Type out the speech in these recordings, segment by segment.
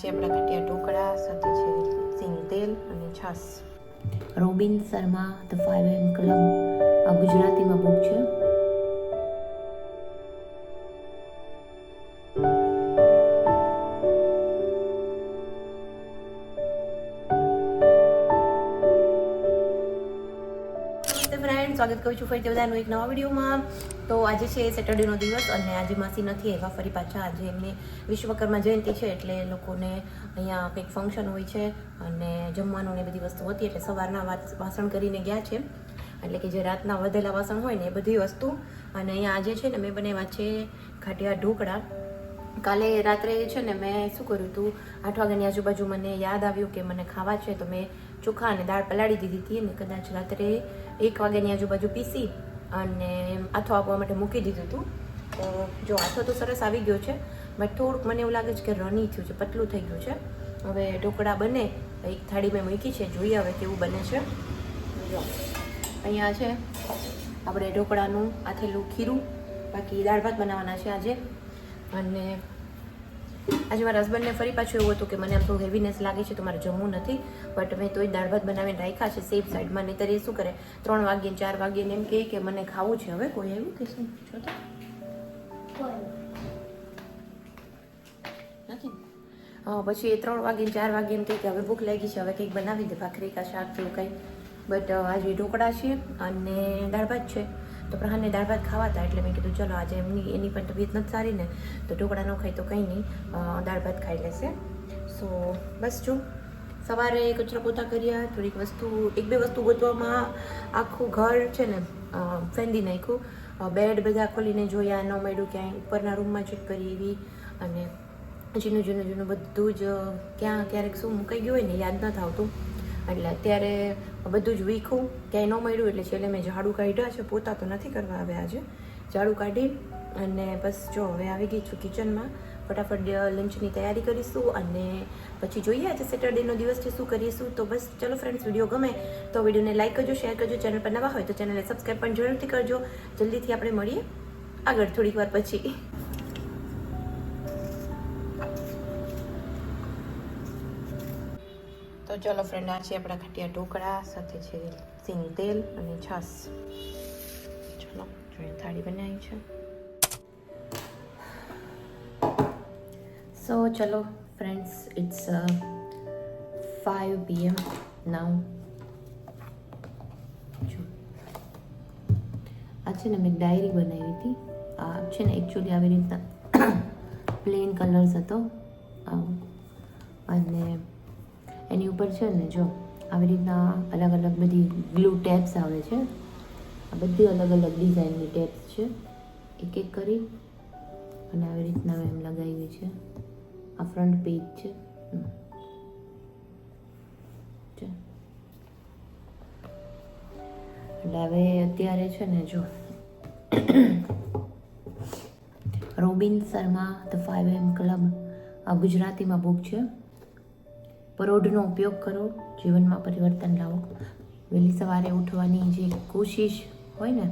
છે આપણા ખાટિયા ઢોકળા, સાથે છે સિંગ તેલ અને છાશ. Robin Sharma the five AM club આ ગુજરાતીમાં બુક છે. ફ્રેન્ડ સ્વાગત કરું છું ફરી બધાનું એક નવા વિડીયોમાં. તો આજે છે સેટરડેનો દિવસ અને આજે માસી નથી એવા, ફરી પાછા આજે એમની વિશ્વકર્મા જયંતિ છે એટલે લોકોને અહીંયા કંઈક ફંક્શન હોય છે અને જમવાનું ને બધી વસ્તુ હતી એટલે સવારના વાસણ કરીને ગયા છે. એટલે કે જે રાતના વધેલા વાસણ હોય ને એ બધી વસ્તુ. અને અહીંયા આજે છે ને મેં બનાવ્યા છે ખાટિયા ઢોકળા. કાલે રાત્રે છે ને મેં શું કર્યું હતું? આઠ વાગ્યાની આજુબાજુ મને યાદ આવ્યું કે મને ખાવા છે, તો મેં ચોખા અને દાળ પલાળી દીધી હતી અને કદાચ રાત્રે એક વાગ્યાની આજુબાજુ પીસી અને આથો આપવા માટે મૂકી દીધું હતું. તો જો આથો તો સરસ આવી ગયો છે બટ થોડુંક મને એવું લાગે છે કે રની થયું છે, પતલું થઈ ગયું છે. હવે ઢોકળા બને, એક થાળી મેં મૂકી છે જોઈએ હવે કેવું બને છે. જો, અહીંયા છે, આપણે ઢોકળાનું આથેલું ખીરું, બાકી દાળ ભાત બનાવવાના છે આજે. અને આજે મારા હસબન્ડને ફરી પાછું એવું હતું કે મને આમ થોડું હેવીનેસ લાગે છે તો મારે જમવું નથી. બટ મેં તોય દાળ ભાત બનાવીને રાખ્યા છે સેફ સાઈડમાં નહીંતર એ શું કરે? ત્રણ વાગ્યે ચાર વાગ્યે એમ કહે કે મને ખાવું છે હવે. કોઈ એવું કે શું? છો નથી હા પછી એ ત્રણ વાગે ચાર વાગે એમ કહે કે હવે ભૂખ લાગી છે હવે કંઈક બનાવી દે ભાખરી કા શાક એવું કંઈ. બટ આજે ઢોકળા છે અને દાળ ભાત છે. તો પ્રહારને દાળ ભાત ખાવાતા એટલે મેં કીધું, ચલો આજે એમની, એની પણ તબિયત નથી સારી ને, તો ઢોકળા ન ખાય તો કંઈ નહીં દાળ ભાત ખાઈ લેશે. સો બસ જો. સવારે કચરા પોતા કર્યા, થોડીક વસ્તુ, એક બે વસ્તુ ગોતવામાં આખું ઘર છે ને ફેંદી નાખ્યું. બેડ બધા ખોલીને જોયા, ન મળ્યું ક્યાંય. ઉપરના રૂમમાં ચેક કરી એવી અને જૂનું જૂનું જૂનું બધું જ ક્યાં, ક્યારેક શું મૂકાઈ ગયું હોય ને યાદ ન આવતું. એટલે અત્યારે બધું જ વીખું. ક્યાંય ન મળ્યું એટલે છેલ્લે મેં ઝાડુ કાઢ્યા છે. પોતા તો નથી કરવા આવ્યા આજે. ઝાડુ કાઢી અને બસ જો હવે આવી ગઈ છું કિચનમાં. ફટાફટ લંચની તૈયારી કરીશું અને પછી જોઈએ આજે સેટરડેનો દિવસ છે, શું કરીશું? તો બસ ચલો ફ્રેન્ડ્સ વીડિયો ગમે તો વિડીયોને લાઈક કરજો શેર કરજો. ચેનલ પર નવા હોય તો ચેનલને સબસ્ક્રાઈબ પણ જરૂરથી કરજો. જલ્દીથી આપણે મળીએ આગળ થોડીક વાર પછી. ચલો ફ્રેન્ડ આ છે આપણા ખાટિયા ઢોકળા, સાથે છે સિંગ તેલ અને છાશ. ચલો જોઈએ થાળી બનાવી છે. સો ચલો friends it's five PM now આ છે ને મેં ડાયરી બનાવી હતી. આ છે ને એકચ્યુઅલી આવી રીતના પ્લેન કલર્સ હતો. અને એની ઉપર છે ને જો આવી રીતના અલગ અલગ બધી ગ્લુ ટેપ્સ આવે છે, આ બધી અલગ અલગ ડિઝાઇનની ટેપ્સ છે. એક એક કરી અને આવી રીતના એમ લગાવી છે. આ ફ્રન્ટ પેજ છે. એટલે હવે અત્યારે છે ને જો Robin Sharma the five AM club આ ગુજરાતીમાં બુક છે. પરોઢનો ઉપયોગ કરો, જીવનમાં પરિવર્તન લાવો. વહેલી સવારે ઉઠવાની જે કોશિશ હોય ને,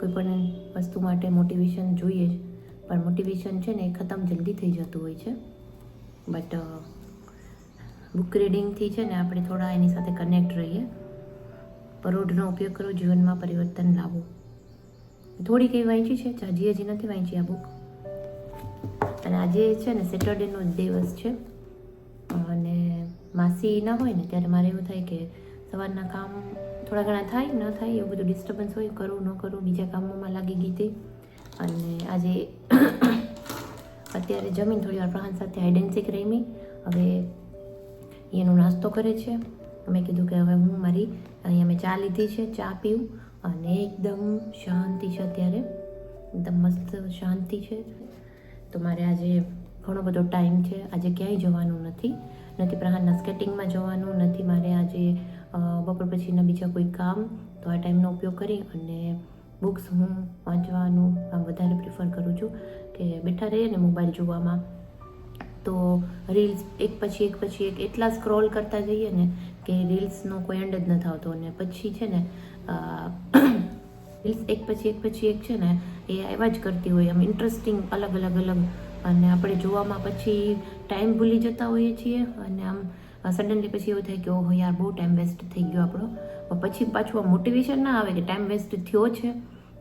કોઈ પણ વસ્તુ માટે મોટિવેશન જોઈએ જ. પણ મોટિવેશન છે ને એ ખતમ જલ્દી થઈ જતું હોય છે. બટ બુક રીડિંગથી છે ને આપણે થોડા એની સાથે કનેક્ટ રહીએ. પરોઢનો ઉપયોગ કરો, જીવનમાં પરિવર્તન લાવો. થોડી કંઈ વાંચી છે? જાજી હજી નથી વાંચી આ બુક અને આજે છે ને સેટરડેનો દિવસ છે. અને માસી ના હોય ને, ત્યારે મારે એવું થાય કે સવારના કામ થોડા ઘણા થાય, ન થાય એવું બધું ડિસ્ટર્બન્સ હોય, કરું, ન કરું, બીજા કામોમાં લાગી ગઈ હતી અને આજે અત્યારે જમીન થોડી વાર પ્રહાન સાથે આઈડેન્સિક રમી. હવે એનો નાસ્તો કરે છે. મેં કીધું કે હવે હું મારી અહીંયા મેં ચા લીધી છે, ચા પીવું અને એકદમ શાંતિ છે અત્યારે. એકદમ મસ્ત શાંતિ છે. તો મારે આજે ઘણો બધો ટાઈમ છે. આજે ક્યાંય જવાનું નથી. નથી પ્રહારના સ્કેટિંગમાં જવાનું, નથી મારે આજે બપોર પછીના બીજા કોઈ કામ. તો આ ટાઈમનો ઉપયોગ કરી અને બુક્સ હું વાંચવાનું આમ વધારે પ્રિફર કરું છું કે બેઠા રહીએ ને મોબાઈલ જોવામાં. તો રીલ્સ એક પછી એક પછી એક એટલા સ્ક્રોલ કરતા જઈએ ને કે રીલ્સનો કોઈ એન્ડ જ નથી આવતો અને પછી છે ને રીલ્સ એક પછી એક પછી એક છે ને એ આવ્યા જ કરતી હોય. આમ ઇન્ટરેસ્ટિંગ અલગ અલગ અલગ અને આપણે જોવામાં પછી ટાઈમ ભૂલી જતા હોઈએ છીએ અને આમ સડનલી પછી એવું થાય કે ઓહો યાર, બહુ ટાઈમ વેસ્ટ થઈ ગયો આપણો. પછી પાછું આ મોટિવેશન ના આવે કે ટાઈમ વેસ્ટ થયો છે,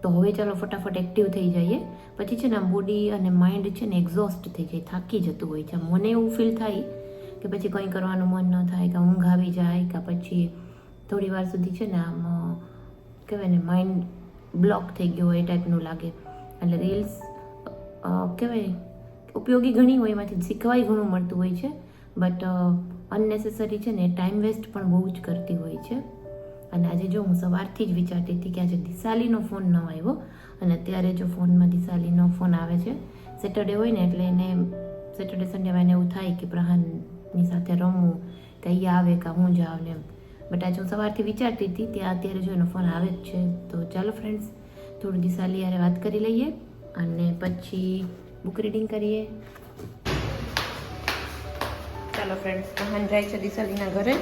તો હવે ચાલો ફટાફટ એક્ટિવ થઈ જઈએ. પછી છે ને બોડી અને માઇન્ડ છે ને એક્ઝોસ્ટ થઈ જાય, થાકી જતું હોય છે. મને એવું ફીલ થાય કે પછી કંઈ કરવાનું મન ન થાય, કે ઊંઘ આવી જાય, કે પછી થોડી વાર સુધી છે ને આમ કહેવાય ને માઇન્ડ બ્લોક થઈ ગયો એ ટાઈપનું લાગે. એટલે રીલ્સ કહેવાય ઉપયોગી ઘણી હોય, એમાંથી શીખવાય ઘણું મળતું હોય છે. બટ અનનેસેસરી છે ને ટાઈમ વેસ્ટ પણ બહુ જ કરતી હોય છે. અને આજે જો હું સવારથી જ વિચારતી હતી કે આજે દિશાલીનો ફોન ન આવ્યો, અને અત્યારે જો ફોનમાં દિશાલીનો ફોન આવે છે સેટરડે હોય ને, એટલે એને સેટરડે સન્ડેમાં એને એવું થાય કે પ્રહાનની સાથે રમવું કે અહીંયા આવે, કે હું જાઉં ને એમ. બટ આજે હું સવારથી વિચારતી હતી, ત્યાં અત્યારે જો એનો ફોન આવે જ છે. તો ચાલો ફ્રેન્ડ્સ થોડું દિશાલી યારે વાત કરી લઈએ, અને પછી બુક રીડિંગ કરીએ. ચાલો ફ્રેન્ડ્સ મહાન જાય છે દિશાલીના ઘરે.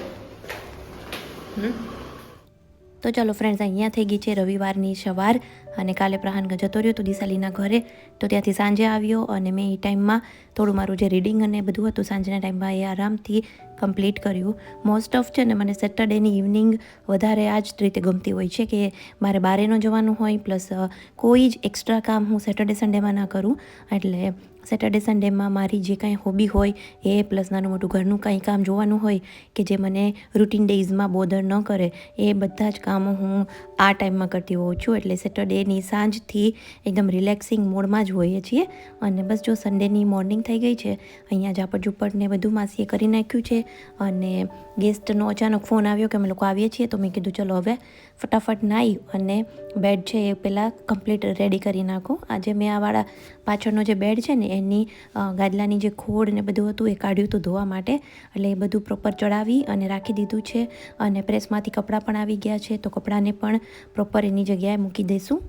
તો ચાલો ફ્રેન્ડ્સ અહીંયા થઈ ગઈ છે રવિવારની સવાર અને કાલે પ્રહાન જતો રહ્યો તો દિશાલીના ઘરે. તો ત્યાંથી સાંજે આવ્યો અને મેં એ ટાઈમમાં થોડું મારું જે રીડિંગ અને બધું હતું સાંજના ટાઈમમાં એ આરામથી કમ્પ્લીટ કર્યું. મોસ્ટ ઓફ છે ને મને સેટરડેની ઇવનિંગ વધારે આ જ રીતે ગમતી હોય છે કે મારે બારે ન જવાનું હોય પ્લસ કોઈ જ એક્સ્ટ્રા કામ હું સેટરડે સન્ડેમાં ના કરું. એટલે સેટરડે સન્ડેમાં મારી જે કાંઈ હોબી હોય, એ પ્લસ નાનું મોટું ઘરનું કાંઈ કામ જોવાનું હોય, કે જે મને રૂટીન ડેઝમાં બોધર ન કરે, એ બધા જ કામો હું આ ટાઈમમાં કરતી હોઉં છું. એટલે સેટરડેની સાંજથી એકદમ રિલેક્સિંગ મોડમાં જ હોઈએ છીએ. અને બસ જો સન્ડેની મોર્નિંગ થઈ ગઈ છે, અહીંયા ઝાપટ ઝુપટ ને બધું માસીએ કરી નાખ્યું છે, અને ગેસ્ટનો અચાનક ફોન આવ્યો કે અમે લોકો આવીએ છીએ, તો મેં કીધું, ચલો હવે ફટાફટ નાહી અને બેડ છે એ પહેલાં કમ્પ્લીટ રેડી કરી નાખો. આજે મેં આ વાળા પાછળનો જે બેડ છે ને એની ગાદલાની જે ખોડ ને બધું હતું એ કાઢ્યું હતું ધોવા માટે. એટલે એ બધું પ્રોપર ચડાવી અને રાખી દીધું છે. અને પ્રેસમાંથી કપડાં પણ આવી ગયા છે. તો કપડાંને પણ પ્રોપર એની જગ્યાએ મૂકી દઈશું.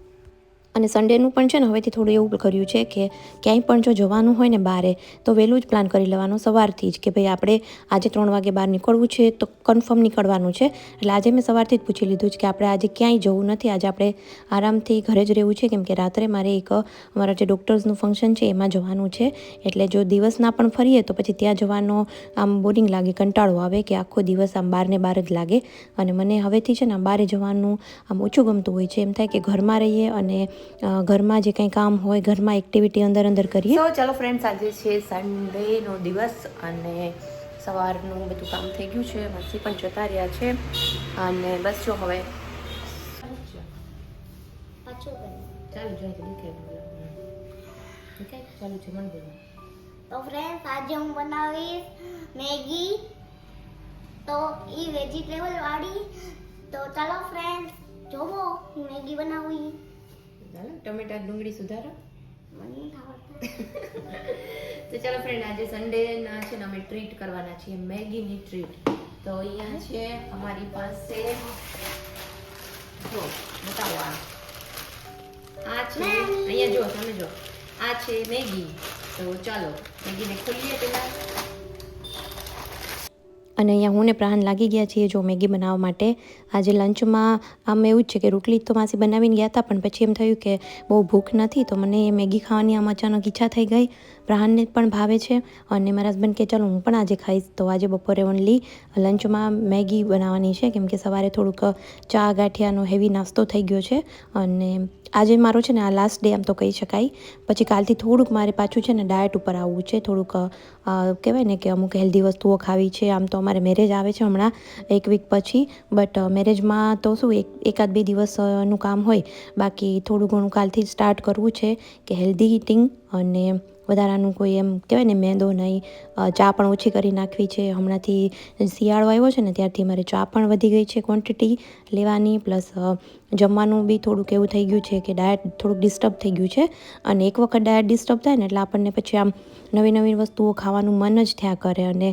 અને સન્ડેનું પણ છે ને હવેથી થોડું એવું કર્યું છે કે ક્યાંય પણ જો જવાનું હોય ને બારે, તો વહેલું જ પ્લાન કરી લેવાનો સવારથી જ કે ભાઈ આપણે આજે ત્રણ વાગે બહાર નીકળવું છે તો કન્ફર્મ નીકળવાનું છે. એટલે આજે મેં સવારથી જ પૂછી લીધું છે કે આપણે આજે ક્યાંય જવું નથી, આજે આપણે આરામથી ઘરે જ રહેવું છે, કેમ કે રાત્રે મારે એક અમારા જે ડૉક્ટર્સનું ફંક્શન છે એમાં જવાનું છે. એટલે જો દિવસના પણ ફરીએ તો પછી ત્યાં જવાનો આમ બોરિંગ લાગે, કંટાળો આવે કે આખો દિવસ આમ બહારને બહાર જ લાગે. અને મને હવેથી છે ને બહારે જવાનું આમ ઓછું ગમતું હોય છે. એમ થાય કે ઘરમાં રહીએ અને ઘરમાં જે કંઈ કામ હોય ઘરમાં એક્ટિવિટી અંદર અંદર કરીએ. તો ચાલો ફ્રેન્ડ્સ આજે છે સન્ડેનો દિવસ અને સવારનું બધું કામ થઈ ગયું છે. માસી પણ જતા રહ્યા છે. અને બસ જો હવે. ચાલો જો ચાલુ છે મન તો ફ્રેન્ડ્સ આજે હું બનાવીશ મેગી. તો એ વેજીટેબલ વાળી. તો ચાલો ફ્રેન્ડ જોવો હું મેગી બનાવી ચાલો ટમેટા ડુંગળી સુધારો. તો ચાલો ફ્રેન્ડ આજે સન્ડેના છે ને અમે ટ્રીટ કરવાના છીએ મેગીની ટ્રીટ તો અહીંયા છે અમારી પાસે જો બતાવો આ. આ છે અહીંયા જો તમે જો. આ છે મેગી તો ચાલો મેગીને ખોલીએ પહેલા. અને અહીંયા હું ને પ્રાણ લાગી ગયા છીએ જો મેગી બનાવવા માટે. આજે લંચમાં આમ એવું જ છે કે રોટલી તો માસી બનાવીને ગયા હતા, પણ પછી એમ થયું કે બહુ ભૂખ નથી, તો મને એ મેગી ખાવાની આમ અચાનક ઈચ્છા થઈ ગઈ. પ્રાણને પણ ભાવે છે. અને મારા હસબન્ડ કે, ચાલો, હું પણ આજે ખાઈશ. તો આજે બપોરે ઓનલી લંચમાં મેગી બનાવવાની છે. કેમ કે સવારે થોડુંક ચા ગાંઠિયાનો હેવી નાસ્તો થઈ ગયો છે. અને આજે મારો છે ને, આ લાસ્ટ ડે આમ તો કહી શકાય. પછી કાલથી થોડુંક મારે પાછું છે ને ડાયટ ઉપર આવવું છે. થોડુંક કહેવાય ને કે અમુક હેલ્ધી વસ્તુઓ ખાવી છે. આમ તો અમારે મેરેજ આવે છે હમણાં, એક વીક પછી. બટ મેરેજમાં તો શું, એક, એકાદ બે દિવસનું કામ હોય. બાકી થોડું ઘણું કાલથી સ્ટાર્ટ કરવું છે કે હેલ્ધી ઇટિંગ અને વધારાનું કોઈ એમ કહેવાય ને મેંદો નહીં ચા પણ ઓછી કરી નાખવી છે. હમણાંથી શિયાળો આવ્યો છે ને ત્યારથી મારે ચા પણ વધી ગઈ છે ક્વોન્ટિટી લેવાની. પ્લસ જમવાનું બી થોડુંક એવું થઈ ગયું છે કે ડાયટ થોડુંક ડિસ્ટર્બ થઈ ગયું છે. અને એક વખત ડાયટ ડિસ્ટર્બ થાય ને એટલે આપણને પછી આમ નવી નવી વસ્તુઓ ખાવાનું મન જ થયા કરે અને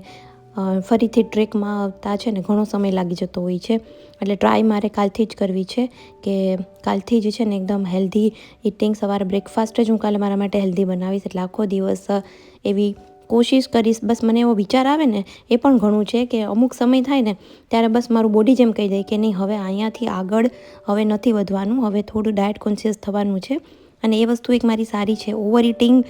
ફરીથી ટ્રેકમાં આવતા છે ને ઘણો સમય લાગી જતો હોય છે. એટલે ટ્રાય મારે કાલથી જ કરવી છે કે કાલથી જ છે ને એકદમ હેલ્ધી ઇટિંગ સવારે બ્રેકફાસ્ટ જ હું કાલે મારા માટે હેલ્ધી બનાવીશ. એટલે આખો દિવસ એવી કોશિશ કરીશ. બસ મને એવો વિચાર આવે ને એ પણ ઘણું છે કે અમુક સમય થાય ને ત્યારે બસ મારું બોડી જેમ કહી દે કે નહીં, હવે અહીંયાથી આગળ હવે નથી વધવાનું, હવે થોડું ડાયટ કોન્શિયસ થવાનું છે. અને એ વસ્તુ એક મારી સારી છે. ઓવર ઇટિંગ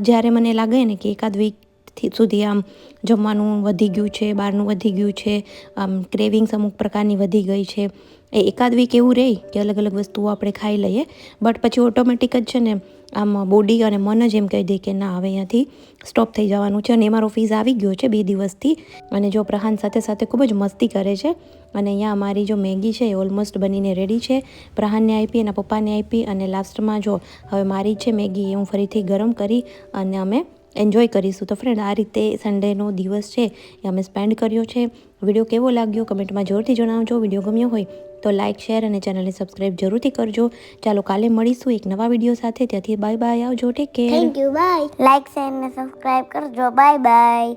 જ્યારે મને લાગે ને કે એકાદ વીકથી સુધી આમ જમવાનું વધી ગયું છે, બહારનું વધી ગયું છે, આમ ક્રેવિંગ્સ અમુક પ્રકારની વધી ગઈ છે. એ એકાદ વીક એવું રહે કે અલગ અલગ વસ્તુઓ આપણે ખાઈ લઈએ. બટ પછી ઓટોમેટિક જ છે ને આમ બોડી અને મન જ એમ કહી દે કે ના, હવે અહીંયાથી સ્ટોપ થઈ જવાનું છે અને એ મારો ફીઝ આવી ગયો છે બે દિવસથી. અને જો પ્રહાન સાથે સાથે ખૂબ જ મસ્તી કરે છે અને અહીંયા અમારી જો મેગી છે એ ઓલમોસ્ટ બનીને રેડી છે. પ્રહાનને આપી, એના પપ્પાને આપી અને લાસ્ટમાં જો હવે મારી છે મેગી એ હું ફરીથી ગરમ કરી અને અમે એન્જોય કરીશું. તો ફ્રેન્ડ આ રીતે સન્ડેનો દિવસ છે એ અમે સ્પેન્ડ કર્યો છે. વીડિયો કેવો લાગ્યો? કમેન્ટમાં જોરથી જણાવજો. વીડિયો ગમ્યો હોય તો લાઇક શેર અને ચેનલને સબસ્ક્રાઈબ જરૂરથી કરજો. ચાલો કાલે મળીશું એક નવા વીડિયો સાથે. ત્યાંથી બાય બાય આવજો. Take care thank you bye like share અને સબસ્ક્રાઈબ કરજો. Bye bye